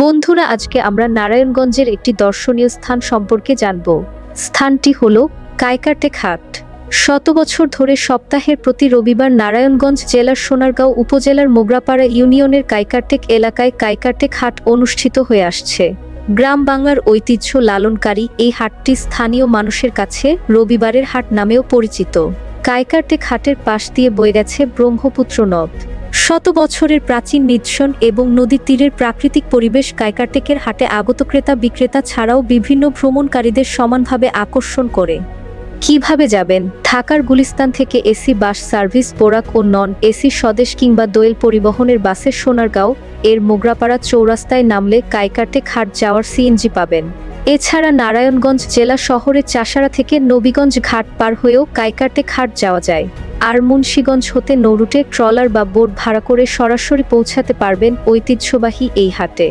বন্ধুরা, আজকে আমরা নারায়ণগঞ্জের একটি দর্শনীয় স্থান সম্পর্কে জানব। স্থানটি হল কায়কাটেক হাট শত বছর ধরে সপ্তাহের প্রতি রবিবার নারায়ণগঞ্জ জেলার সোনারগাঁও উপজেলার মোগরাপাড়া ইউনিয়নের কাইকারটেক এলাকায় কাইকারটেক হাট অনুষ্ঠিত হয়ে আসছে। গ্রাম বাংলার ঐতিহ্য লালনকারী এই হাটটি স্থানীয় মানুষের কাছে রবিবারের হাট নামেও পরিচিত। কাইকারটেক হাটের পাশ দিয়ে বয়ে গেছে ব্রহ্মপুত্র নদ। শত বছরের প্রাচীন নিদর্শন এবং নদীর তীরের প্রাকৃতিক পরিবেশ কাইকারটেকের হাটে আগত ক্রেতা বিক্রেতা ছাড়াও বিভিন্ন ভ্রমণকারীদের সমানভাবে আকর্ষণ করে। কীভাবে যাবেন? ঢাকার গুলিস্তান থেকে এসি বাস সার্ভিস, বোরাক ও নন এসি স্বদেশ কিংবা দোয়েল পরিবহনের বাসে সোনারগাঁও, এর মোগরাপাড়া চৌরাস্তায় নামলে কাইকারটেক হাট যাওয়ার সিএনজি পাবেন। এছাড়া নারায়ণগঞ্জ জেলা শহরের চাষারা থেকে নবীগঞ্জ ঘাট পার হয়েও কাইকারটেক হাট যাওয়া যায়। আর মুন্সীগঞ্জ হতে নৌরুটে ট্রলার বা বোট ভাড়া করে সরাসরি পৌঁছাতে পারবেন ঐতিহ্যবাহী এই হাটে।